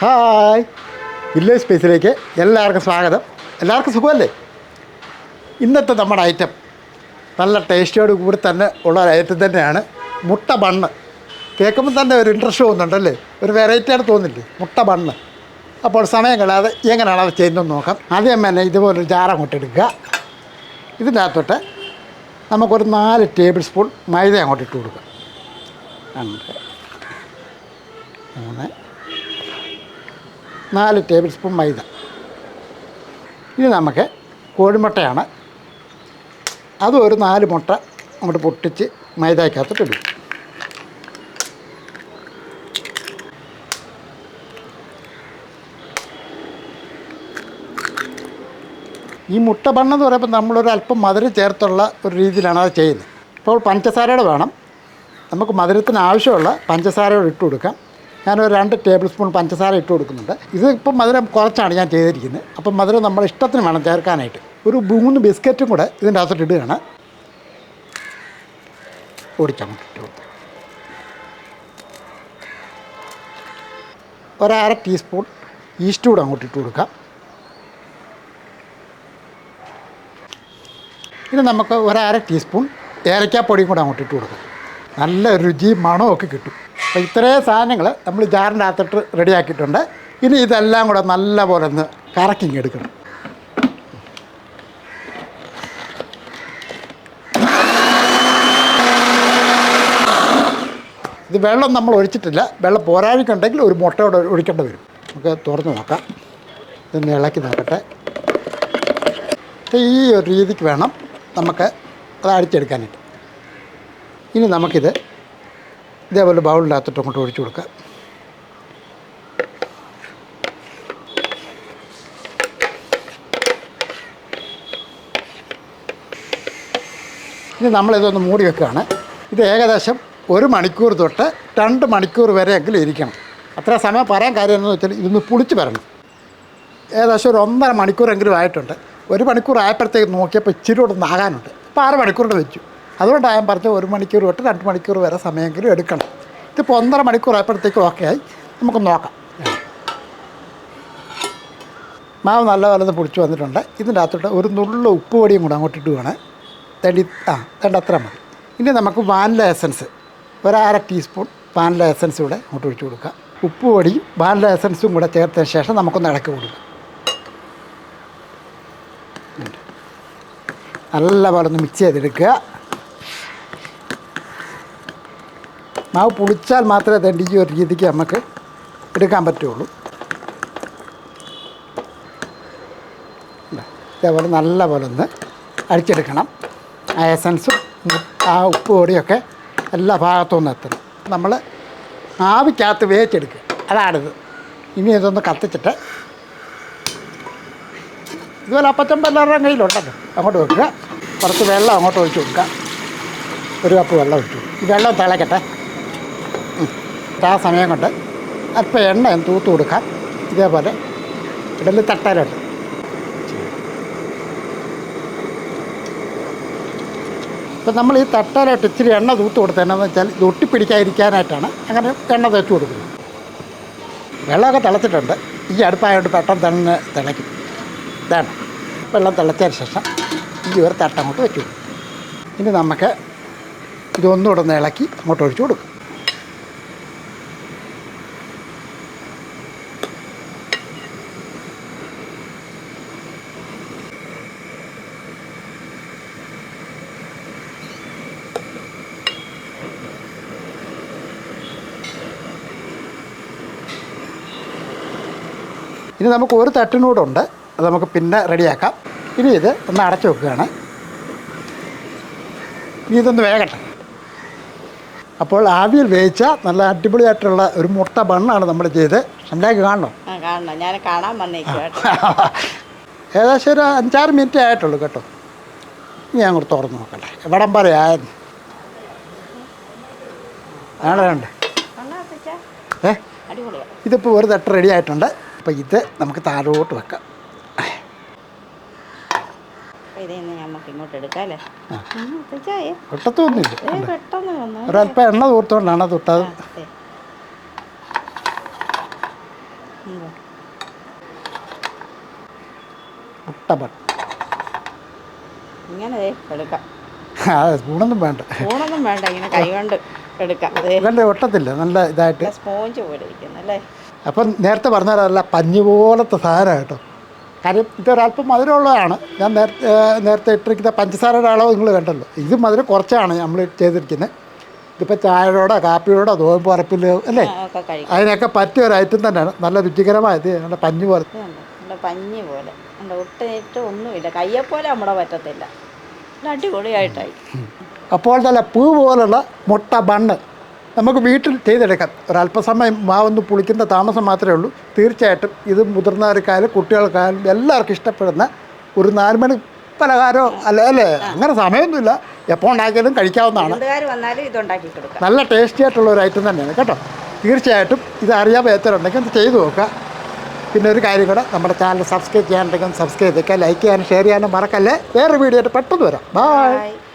Hi. Village സ്പേസിലേക്ക് എല്ലാവർക്കും സ്വാഗതം. എല്ലാവർക്കും സുഖമല്ലേ? ഇന്നത്തെ നമ്മുടെ ഐറ്റം നല്ല ടേസ്റ്റോട് കൂടി തന്നെ ഉള്ള ഒരു ഐറ്റം തന്നെയാണ് മുട്ട ബണ്ണ്. കേൾക്കുമ്പോൾ തന്നെ ഒരു ഇൻട്രസ്റ്റ് തോന്നുന്നുണ്ടല്ലേ? ഒരു വെറൈറ്റി ആണ് തോന്നില്ലേ? മുട്ട ബണ്ണ്. അപ്പോൾ സമയം കളയാതെ എങ്ങനെയാണ് അത് ചെയ്യുന്നതെന്ന് നോക്കാം. ആദ്യം തന്നെ ഇതുപോലൊരു ജാറ എടുക്കുക ഇതിന്റെ അകത്തോട്ട് നമുക്കൊരു നാല് ടേബിൾ സ്പൂൺ മൈദ അങ്ങോട്ട് ഇട്ട് കൊടുക്കുക. രണ്ട് മൂന്ന് നാല് ടേബിൾ സ്പൂൺ മൈദ. ഇനി നമുക്ക് കോഴിമുട്ടയാണ്. അതും ഒരു നാല് മുട്ട അങ്ങോട്ട് പൊട്ടിച്ച് മൈദയ്ക്കകത്തോട്ട് ഇടും. ഈ മുട്ട പണ്ണെന്ന് പറയുമ്പോൾ നമ്മളൊരു അല്പം മധുരം ചേർത്തുള്ള ഒരു രീതിയിലാണ് അത് ചെയ്യുന്നത്. ഇപ്പോൾ പഞ്ചസാരയുടെ വേണം. നമുക്ക് മധുരത്തിന് ആവശ്യമുള്ള പഞ്ചസാരയോട് ഇട്ട് കൊടുക്കാം. ഞാനൊരു രണ്ട് ടേബിൾ സ്പൂൺ പഞ്ചസാര ഇട്ട് കൊടുക്കുന്നുണ്ട്. ഇത് ഇപ്പം മധുരം കുറച്ചാണ് ഞാൻ ചെയ്തിരിക്കുന്നത്. അപ്പം മധുരം നമ്മുടെ ഇഷ്ടത്തിന് വേണം ചേർക്കാനായിട്ട്. ഒരു മൂന്ന് ബിസ്ക്കറ്റും കൂടെ ഇതിന്റെ അകത്തോട്ട് ഇടുകയാണ്. ഓടിച്ചങ്ങോട്ട് ഇട്ട് ഒരര ടീസ്പൂൺ ഈസ്റ്റ് കൂടെ അങ്ങോട്ട് ഇട്ട് കൊടുക്കാം. ഇനി നമുക്ക് ഒരര ടീസ്പൂൺ ഏലക്കാപ്പൊടിയും കൂടെ അങ്ങോട്ട് ഇട്ട് കൊടുക്കാം. നല്ല രുചി മണമൊക്കെ കിട്ടും. അപ്പോൾ ഇത്രയും സാധനങ്ങൾ നമ്മൾ ജാറിന്റെ അകത്തിട്ട് റെഡിയാക്കിയിട്ടുണ്ട് ഇനി ഇതെല്ലാം കൂടെ നല്ല പോലെ ഒന്ന് കറക്കിങ് എടുക്കണം. ഇത് വെള്ളം നമ്മൾ ഒഴിച്ചിട്ടില്ല. വെള്ളം പോരാഴിക്കുണ്ടെങ്കിൽ ഒരു മുട്ടയോടെ ഒഴിക്കേണ്ടി വരും. നമുക്ക് തുറന്ന് നോക്കാം. ഇതൊന്ന് ഇളക്കി നോക്കട്ടെ. ഈ ഒരു രീതിക്ക് വേണം നമുക്ക് അത് അടിച്ചെടുക്കാനായിട്ട്. ഇനി നമുക്കിത് ഇതേപോലെ ബൗളിനകത്തിട്ട് അങ്ങോട്ട് ഒഴിച്ചു കൊടുക്കാം ഇനി നമ്മളിതൊന്ന് മൂടി വെക്കുകയാണ്. ഇത് ഏകദേശം ഒരു മണിക്കൂർ തൊട്ട് രണ്ട് മണിക്കൂർ വരെയെങ്കിലും ഇരിക്കണം. അത്ര സമയം പറയാൻ കാര്യം എന്ന് വെച്ചാൽ ഇതൊന്ന് പുളിച്ച് വരണം. ഏകദേശം ഒരു ഒന്നര മണിക്കൂറെങ്കിലും ആയിട്ടുണ്ട്. ഒരു മണിക്കൂർ ആയപ്പോഴത്തേക്ക് നോക്കിയപ്പോൾ ഇച്ചിരി കൂടെ ആകാനുണ്ട്. അപ്പോൾ ആറ് മണിക്കൂറിന്റെ വെച്ചു. അതുകൊണ്ടാണ് ഞാൻ പറഞ്ഞത് ഒരു മണിക്കൂർ തൊട്ട് രണ്ട് മണിക്കൂർ വരെ സമയമെങ്കിലും എടുക്കണം. ഇതിപ്പോൾ ഒന്നര മണിക്കൂർ ആയപ്പോഴത്തേക്കും ഓക്കെ ആയി. നമുക്ക് നോക്കാം. മാവ് നല്ല വലത് പൊടിച്ച് വന്നിട്ടുണ്ട്. ഇതിന്റെ അകത്തോട്ട് ഒരു നുള്ള ഉപ്പ് പൊടിയും കൂടെ അങ്ങോട്ട് ഇടുവാണ് തടി ആ തണ്ട അത്ര മതി. ഇനി നമുക്ക് വാനില എസൻസ് ഒരര ടീസ്പൂൺ വാനില എസൻസ് കൂടെ അങ്ങോട്ട് ഒഴിച്ചു കൊടുക്കാം. ഉപ്പ് പൊടിയും വാനില എസൻസും കൂടെ ചേർത്തതിന് ശേഷം നമുക്കൊന്ന് ഇളക്കി കൊടുക്കാം. നല്ല പോലെ ഒന്ന് മിക്സ് ചെയ്തെടുക്കുക. മാവ് പുളിച്ചാൽ മാത്രമേ തണ്ടിക്ക് ഒരു രീതിക്ക് നമുക്ക് എടുക്കാൻ പറ്റുള്ളൂ. ഇതേപോലെ നല്ല പോലെ ഒന്ന് അടിച്ചെടുക്കണം. ആ എസൻസും ആ ഉപ്പ് പൊടിയൊക്കെ എല്ലാ ഭാഗത്തും ഒന്ന് എത്തണം. നമ്മൾ ആവിക്കകത്ത് വേവിച്ചെടുക്കുക. അതാണിത്. ഇനി ഇതൊന്ന് കത്തിച്ചിട്ട് ഇതുപോലെ അപ്പച്ചമ്പ എല്ലാവരുടെയും കയ്യിലുണ്ടല്ലോ. അങ്ങോട്ട് വെക്കുക. കുറച്ച് വെള്ളം അങ്ങോട്ട് ഒഴിച്ച് കൊടുക്കുക. ഒരു കപ്പ് വെള്ളം ഒഴിച്ചു വെള്ളം തിളക്കട്ടെ. ഉം. ആ സമയം കൊണ്ട് അല്പം എണ്ണ തൂത്ത് കൊടുക്കാം. ഇതേപോലെ ഇടൽ തട്ടാലുണ്ട് ഇപ്പം നമ്മൾ ഈ തട്ടാലായിട്ട് ഇച്ചിരി എണ്ണ തൂത്ത് കൊടുത്തതെന്നു വെച്ചാൽ ഇത് ഒട്ടിപ്പിടിക്കാതിരിക്കാനായിട്ടാണ് അങ്ങനെ എണ്ണ തേച്ച് കൊടുക്കുന്നത്. വെള്ളമൊക്കെ തിളച്ചിട്ടുണ്ട്. ഈ അടുപ്പായതുകൊണ്ട് പെട്ടെന്ന് തന്നെ തിളയ്ക്കും. ഇതാണ്. വെള്ളം തിളച്ചതിന് ശേഷം ഈ ഒരു തട്ടങ്ങോട്ട് വെച്ചു. ഇനി നമുക്ക് ഇതൊന്നുകൂടെ ഒന്ന് ഇളക്കി അങ്ങോട്ട് ഒഴിച്ചു കൊടുക്കും. ഇനി നമുക്ക് ഒരു തട്ടിനൂടെ ഉണ്ട് അത് നമുക്ക് പിന്നെ റെഡിയാക്കാം. ഇനി ഇത് ഒന്ന് അടച്ചു വെക്കുകയാണ്. ഇനി ഇതൊന്ന് വേകട്ടെ. അപ്പോൾ ആവിയിൽ വേവിച്ച നല്ല അടിപൊളിയായിട്ടുള്ള ഒരു മുട്ട ബണ്ണാണ് നമ്മൾ ചെയ്ത്. ഉണ്ടാക്കി കാണണം? ഞാൻ കാണാൻ ഏകദേശം ഒരു അഞ്ചാറ് മിനിറ്റ് ആയിട്ടുള്ളൂ കേട്ടോ. ഇനി ഞാൻ കൂടെ തുറന്ന് നോക്കട്ടെ. എവിടം വരെ ആയിരുന്നു അപ്പച്ചാ. ഏ? ഇതിപ്പോൾ ഒരു തട്ട് റെഡി ആയിട്ടുണ്ട്. അപ്പോൾ ഇത് നമുക്ക് താഴോട്ട് വെക്കാം. ഒട്ടത്തൊന്നുമില്ല ഒരല്പം എണ്ണ തൂർത്തുകൊണ്ടാണ് തൊട്ടത്. ഉം. ഇങ്ങനെ എടുക്കാം. സ്പൂണൊന്നും വേണ്ട. സ്പൂണൊന്നും വേണ്ട ഇങ്ങനെ കൈ കൊണ്ട് എടുക്കാം ഒട്ടത്തില്ല നല്ല ഇതായിട്ട്. സ്പോഞ്ച് പോലെ ഇരിക്കുന്നു അല്ലേ? അപ്പം നേരത്തെ പറഞ്ഞതല്ല പഞ്ഞു പോലത്തെ സാധനം കേട്ടോ. കാര്യം ഇതൊരല്പം മധുരമുള്ളതാണ്. ഞാൻ നേരത്തെ നേരത്തെ ഇട്ടിരിക്കുന്ന പഞ്ചസാരയുടെ അളവ് നിങ്ങൾ കണ്ടല്ലോ. ഇത് മധുരം കുറച്ചാണ് നമ്മൾ ചെയ്തിരിക്കുന്നത്. ഇതിപ്പോൾ ചായയോടോ കാപ്പിയോടോ നോമ്പ് പറപ്പിൽ അല്ലേ? അതിനൊക്കെ പറ്റിയ ഒരു ഐറ്റം തന്നെയാണ്. നല്ല രുചികരമായത് നല്ല പഞ്ഞു പോലെ. പഞ്ഞി പോലെ. ഒട്ടിട്ട് ഒന്നുമില്ല. പോലെ നമ്മുടെ പറ്റത്തില്ല. അടിപൊളിയായിട്ടായി. അപ്പോൾ തന്നെ പൂ പോലുള്ള മുട്ട ബണ്ണ്. നമുക്ക് വീട്ടിൽ ചെയ്തെടുക്കാം. ഒരല്പസമയം മാവൊന്ന് പുളിക്കുന്ന താമസം മാത്രമേ ഉള്ളൂ. തീർച്ചയായിട്ടും ഇത് മുതിർന്നവർക്കായാലും കുട്ടികൾക്കായാലും എല്ലാവർക്കും ഇഷ്ടപ്പെടുന്ന ഒരു നാലുമണി പലഹാരോ അല്ല അല്ലേ? അങ്ങനെ സമയമൊന്നുമില്ല. എപ്പോൾ ഉണ്ടാക്കിയാലും കഴിക്കാവുന്നതാണ്. നല്ല ടേസ്റ്റി ആയിട്ടുള്ള ഒരു ഐറ്റം തന്നെയാണ് കേട്ടോ. തീർച്ചയായിട്ടും ഇത് അറിയാൻ പറ്റുന്നുണ്ടെങ്കിൽ ഒന്ന് ചെയ്തു നോക്കുക. പിന്നെ ഒരു കാര്യം കൂടെ നമ്മുടെ ചാനൽ സബ്സ്ക്രൈബ് ചെയ്യാനുണ്ടെങ്കിൽ സബ്സ്ക്രൈബ് ചെയ്തേക്കുക ലൈക്ക് ചെയ്യാനും ഷെയർ ചെയ്യാനും മറക്കല്ലേ? വേറെ വീഡിയോ ആയിട്ട് പെട്ടെന്ന് വരാം. ബൈ. Bye.